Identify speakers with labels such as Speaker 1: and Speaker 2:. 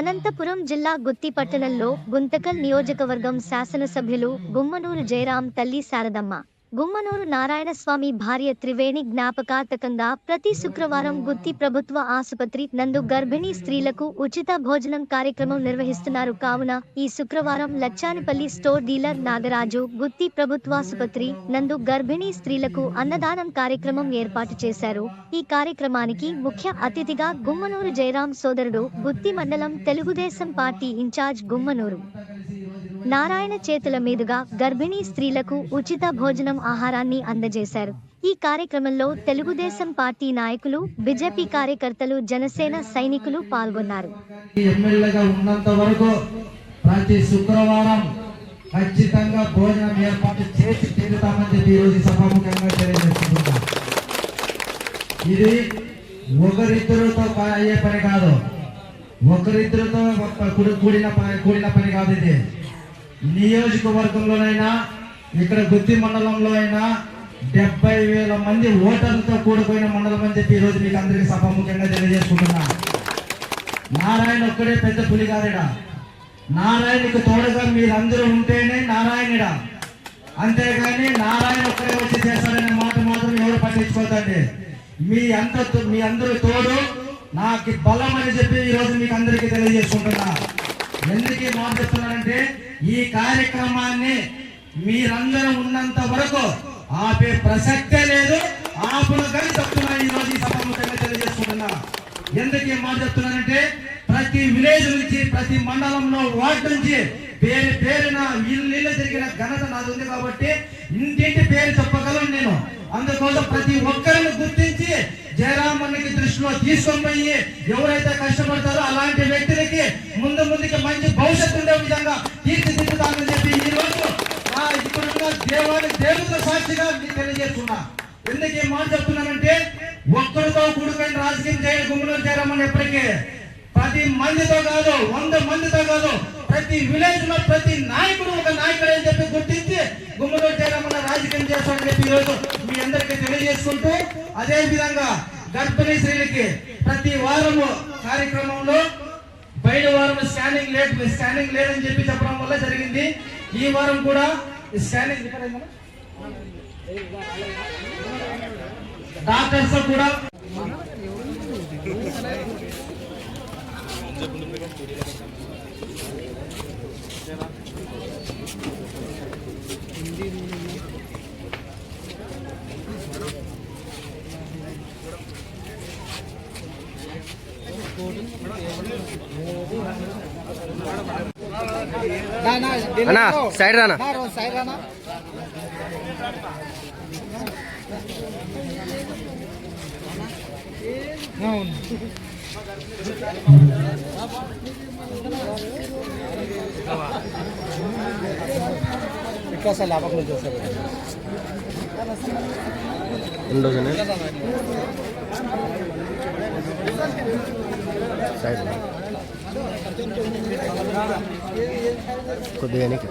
Speaker 1: అనంతపురం జిల్లా గుత్తి పట్టణంలో గుంతకల్ నియోజకవర్గం శాసనసభ్యులు గుమ్మనూరు జయరాం తల్లి శారదమ్మ. గుమ్మనూరు నారాయణస్వామి భార్య త్రివేణి జ్ఞాపకార్థకంగా ప్రతి శుక్రవారం గుత్తి ప్రభుత్వ ఆసుపత్రి నందు గర్భిణీ స్త్రీలకు ఉచిత భోజనం కార్యక్రమం నిర్వహిస్తున్నారు. కావున ఈ శుక్రవారం లచ్చానిపల్లి స్టోర్ డీలర్ నాగరాజు గుత్తి ప్రభుత్వాసుపత్రి నందు గర్భిణీ స్త్రీలకు అన్నదానం కార్యక్రమం ఏర్పాటు చేశారు. ఈ కార్యక్రమానికి ముఖ్య అతిథిగా గుమ్మనూరు జయరాం సోదరుడు గుత్తి మండలం తెలుగుదేశం పార్టీ ఇన్ఛార్జ్ గుమ్మనూరు నారాయణ చేతుల మీదుగా గర్భిణీ స్త్రీలకు ఉచిత భోజనం ఆహారాన్ని అందజేశారు. ఈ కార్యక్రమంలో తెలుగుదేశం పార్టీ నాయకులు బీజేపీ కార్యకర్తలు జనసేన సైనికులు పాల్గొన్నారు.
Speaker 2: ఉన్నంత వరకు ప్రతి శుక్రవారం ఖచ్చితంగా భోజనం ఏర్పాటు చేసి తీరుతామని చెప్పి ఈరోజు సభాముఖంగా తెలియజేస్తున్నాం ఇది ఒకరిద్దరితో అయ్యే పని కాదు. ఒకరిద్దరితో కూడిన పని కూడిన పని కాదు ఇది. నియోజకవర్గంలోనైనా ఇక్కడ గుత్తి మండలంలో అయినా డెబ్బై వేల మంది ఓటర్లతో కూడిపోయిన మండలం అని చెప్పి ఈరోజు మీకు అందరికీ సభాముఖంగా తెలియజేసుకుంటున్నా. నారాయణ ఒక్కడే పెద్ద పులిగారిడా? నారాయణకు తోడుగా మీరందరూ ఉంటేనే నారాయణుడా? అంతేగాని నారాయణ ఒక్కడే వచ్చి చేస్తాడనే మాట మాత్రం ఎవరు పట్టించుకోదండి మీ అంత మీ అందరూ తోడు నాకు బలం అని చెప్పి ఈరోజు మీకు అందరికీ తెలియజేసుకుంటున్నా. ఎందుకు ఈ మాట చెప్తున్నానంటే ఈ కార్యక్రమాన్ని మీరందరూ ఉన్నంత వరకు ఆపే ప్రసక్తే లేదు. ఆపును కానీ చెప్తున్నా ఈ రోజు ఈ సభాముఖంగా తెలియజేసుకుంటున్నా. ఎందుకు ఈ మాట చెప్తున్నానంటే ప్రతి విలేజ్ నుంచి ప్రతి మండలంలో వార్డు నుంచి పేరు పేరున ఇల్లు జరిగిన ఘనత నాది ఉంది కాబట్టి ఇంటింటి పేరు చెప్పగలను నేను. అందుకోసం ప్రతి ఒక్కరిని గుర్తించి జయరామన్నకి దృష్టిలో తీసుకొని పోయి ఎవరైతే కష్టపడతారో అలాంటి వ్యక్తులకి ముందు ముందుకి మంచి భవిష్యత్తు ఉండే విధంగా తీర్చిదిద్దుతామని చెప్పి ఈ రోజు ఇప్పుడున్న దేవాలయ దేవుల సాక్షిగా మీకు తెలియజేస్తున్నా. ఎందుకు ఈ మాట చెప్తున్నానంటే ఒక్కరితో కూడుకొని రాజకీయం చేయడం గుమ్మలో చేరామని ఎప్పటికీ. ప్రతి మందితో కాదు వంద మందితో కాదు ప్రతి విలేజ్లో ప్రతి నాయకుడు ఒక నాయకుడు అని చెప్పి గుర్తించి గుమ్మలో చేరామన్న రాజకీయం చేస్తామని చెప్పి ఈరోజు మీ అందరికీ తెలియజేసుకుంటూ అదే విధంగా గర్భిణీ స్త్రీలకి ప్రతి వారము కార్యక్రమంలో బయట వారం స్కానింగ్ లేట్ స్కానింగ్ లేదని చెప్పి చెప్పడం వల్ల జరిగింది. ఈ వారం కూడా స్కానింగ్ డాక్టర్స్ కూడా
Speaker 3: అన్నా సైడ్ రానా
Speaker 4: ఇట్లా సార్ లాభం నుంచి వస్తారు
Speaker 3: రెండు డజన్ సైడ్ రా. కొద్దిగా వెనక్కి